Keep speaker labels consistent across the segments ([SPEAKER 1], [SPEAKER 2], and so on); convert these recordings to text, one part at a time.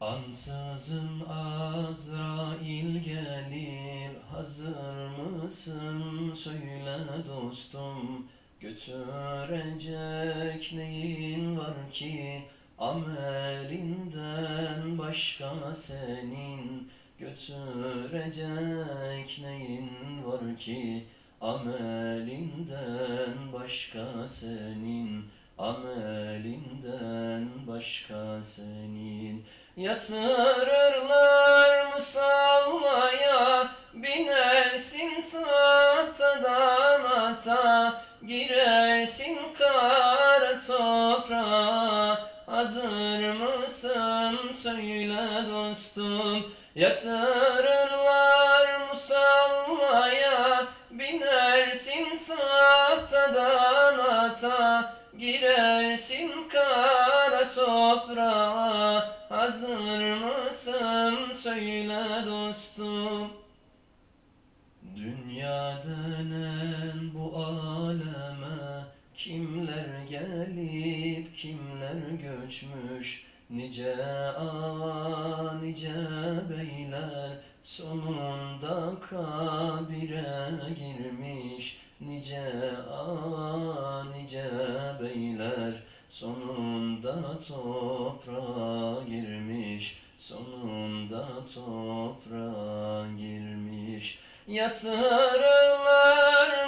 [SPEAKER 1] Ansızın Azrail gelir Hazır mısın? Söyle dostum Götürecek neyin var ki? Amelinden başka senin Götürecek neyin var ki? Amelinden başka senin Amelinden başka senin Yatırırlar musallaya Binersin tahtadan ata Girersin kara toprağa. Hazır mısın? Söyle dostum Yatırırlar göçmüş Nice ağa nice beyler Sonunda kabire girmiş. Nice ağa nice beyler Sonunda toprağa girmiş. Sonunda toprağa girmiş. Yatırırlar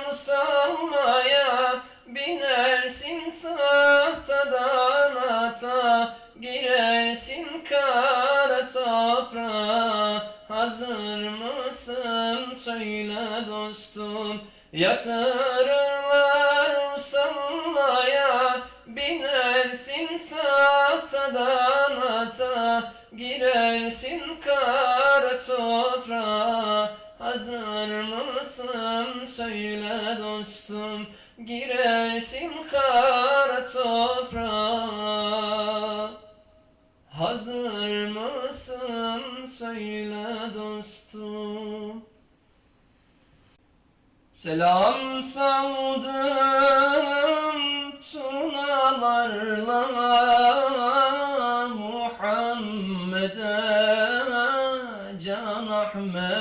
[SPEAKER 1] musallaya Binersin tahtadan ata Girersin kara toprağa. Hazır mısın? Söyle dostum. Yatırırlar musallaya Binersin tahtadan ata Girersin kara toprağa. Hazır mısın? Söyle dostum Girersin kara toprağa. Hazır mısın söyle dostum? Selam saldım turnalarla Muhammed'e Can Ahmet'e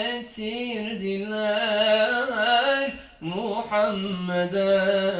[SPEAKER 1] getirdiler Muhammed'e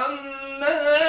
[SPEAKER 1] محمد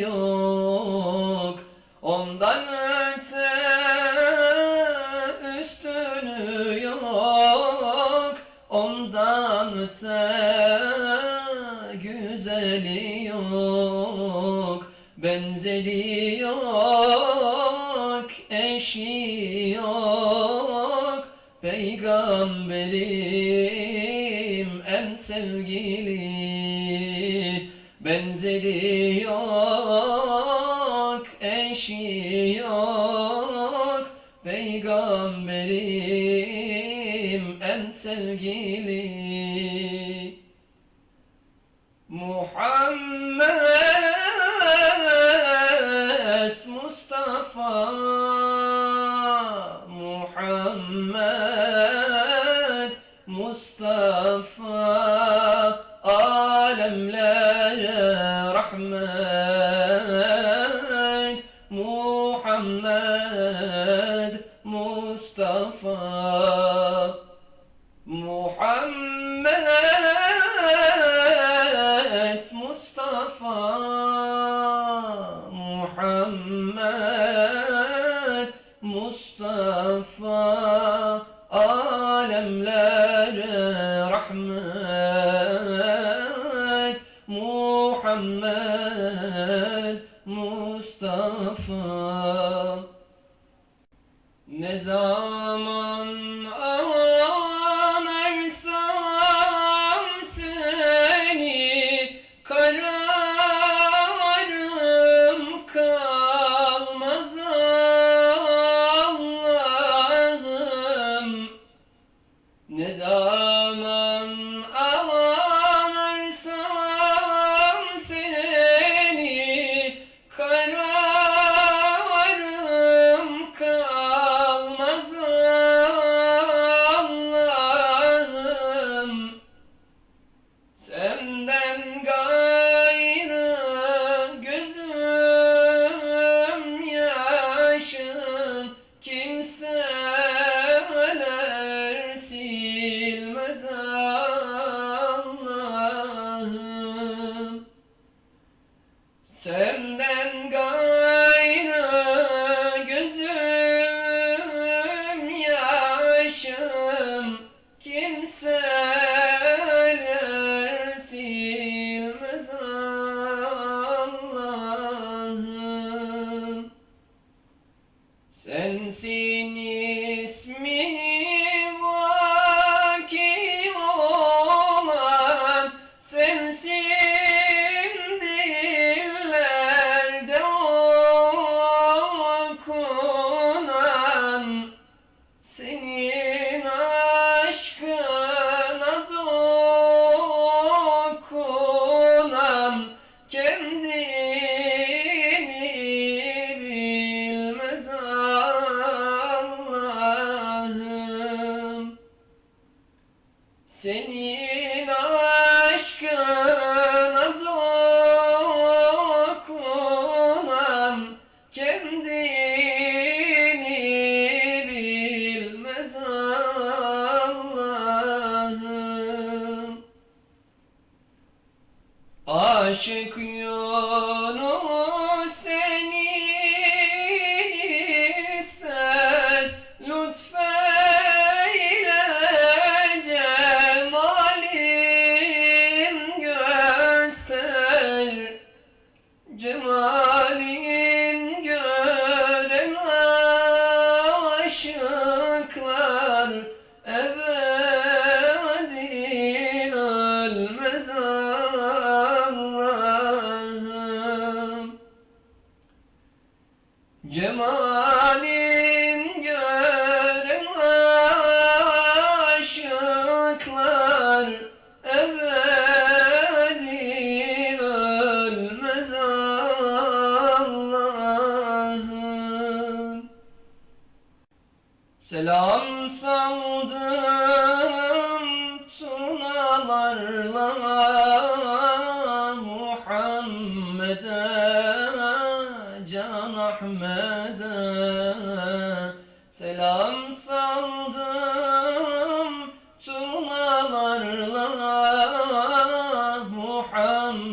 [SPEAKER 1] yok. Ondan öte üstünü yok. Ondan öte ben sevgilim There's a And then gone. Yeah. kıyana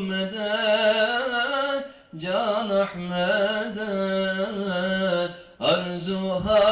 [SPEAKER 1] Ahmet'e Can Ahmet'e Arzu ha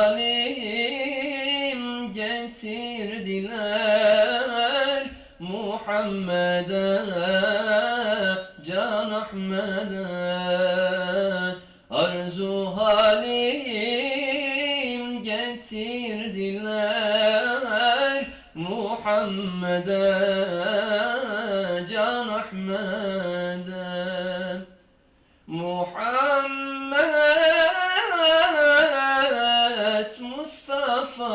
[SPEAKER 1] المصطفى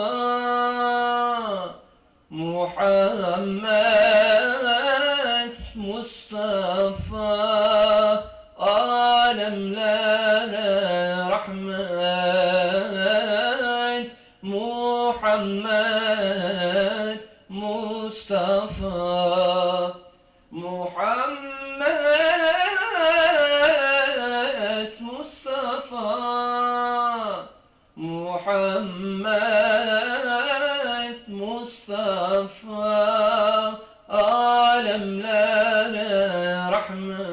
[SPEAKER 1] محمد. Rahman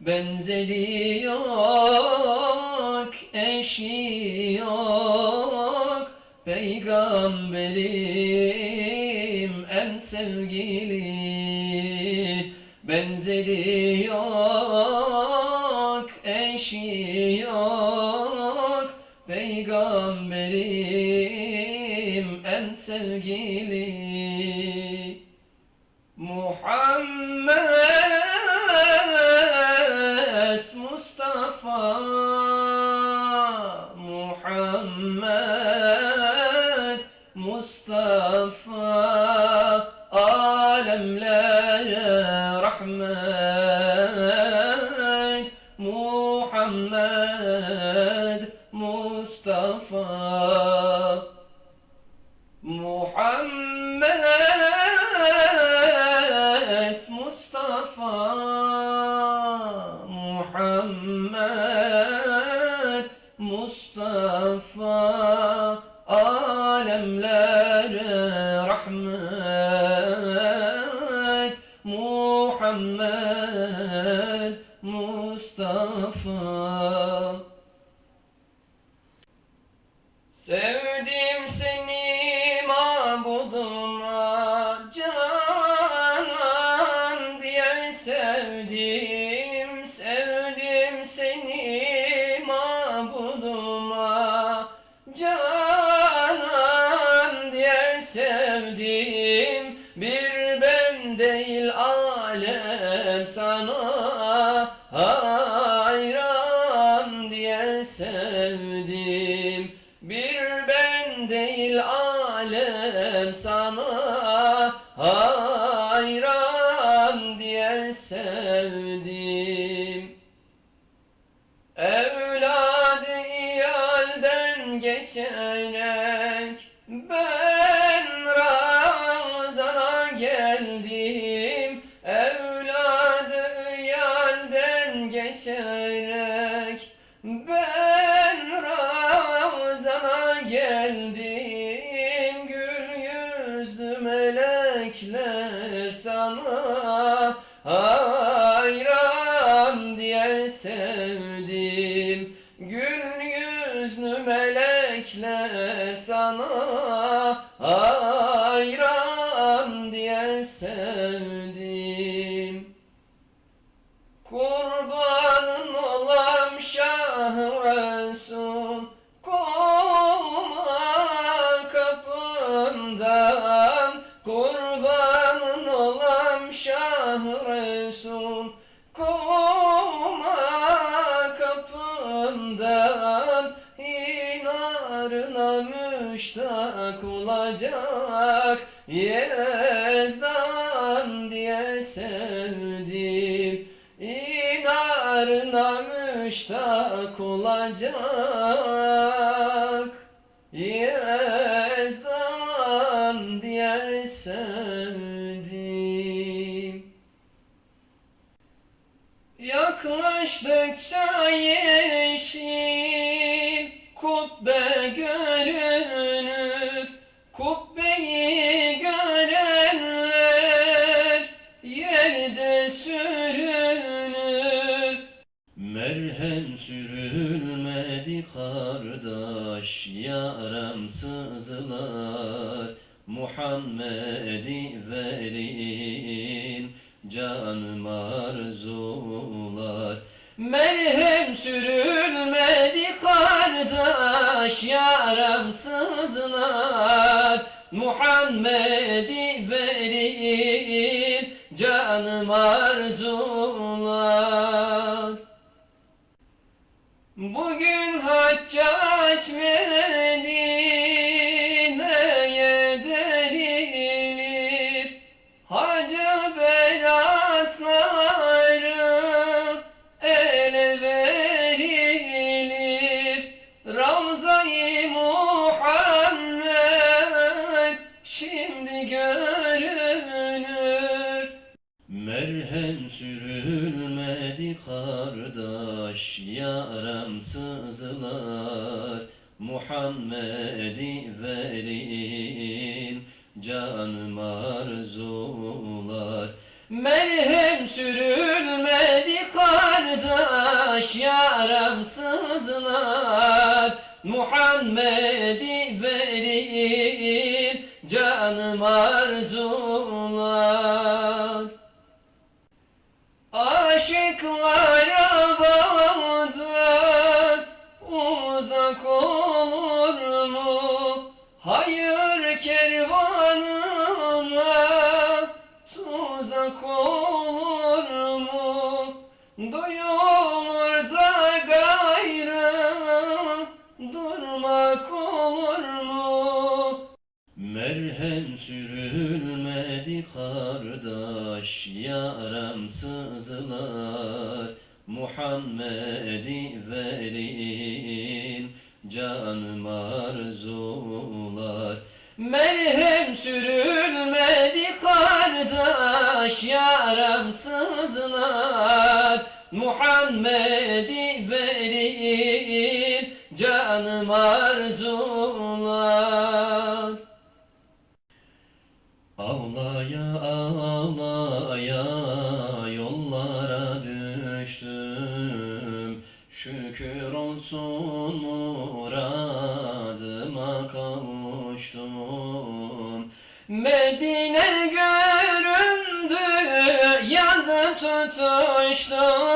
[SPEAKER 1] Benzeri yok, eşi yok. Peygamberim en sevdiğim Oh. değil alem sana ha gökler müştak olacak Yezdan diye sevdim. İnarına müştak olacak hem sürülmedi
[SPEAKER 2] kardeş Yaram sızılar. Muhammed'i verin Canım arzular. Merhem sürülmedi kardeş Yaram sızılar. Muhammed'i verin Canım arzular.
[SPEAKER 1] just
[SPEAKER 2] Merhem sürülmedi kardeş yaram sızlar Muhammed'i verin canım arzular
[SPEAKER 1] durmak olur mu?
[SPEAKER 2] Merhem sürülmedi kardeş yaram sızlar Muhammed'i verin canım arzular. Merhem sürülmedi kardeş yaram sızlar Muhammed'i canım arzular. Ağlaya ağlaya yollara düştüm. Şükür olsun muradıma kavuştum.
[SPEAKER 1] Medine göründü yandım tutuştum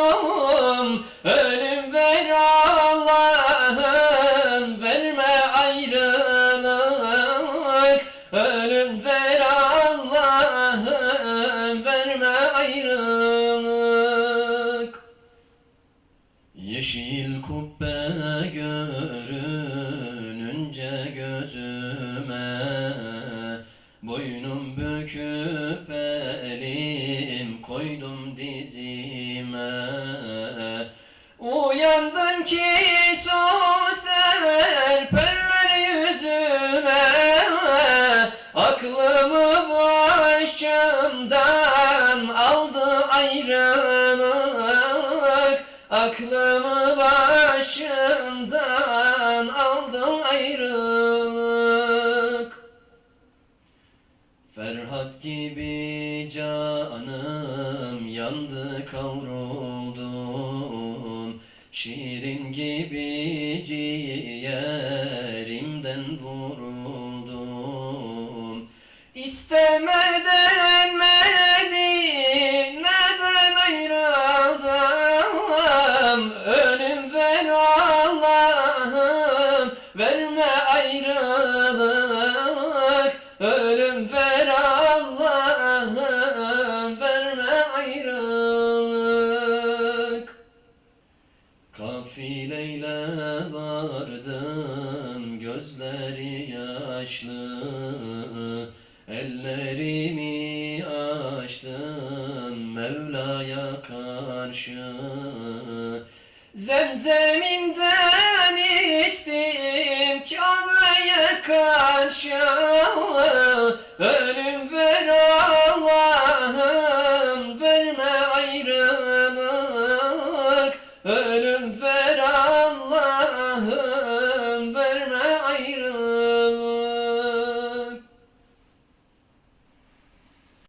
[SPEAKER 2] canım yandı kavruldum. Şirin gibi ciğerimden vuruldum.
[SPEAKER 1] İstemeden
[SPEAKER 2] vardım gözleri yaşlı Ellerimi açtım Mevla'ya karşı.
[SPEAKER 1] Zemzeminden içtim Kabe'ye karşı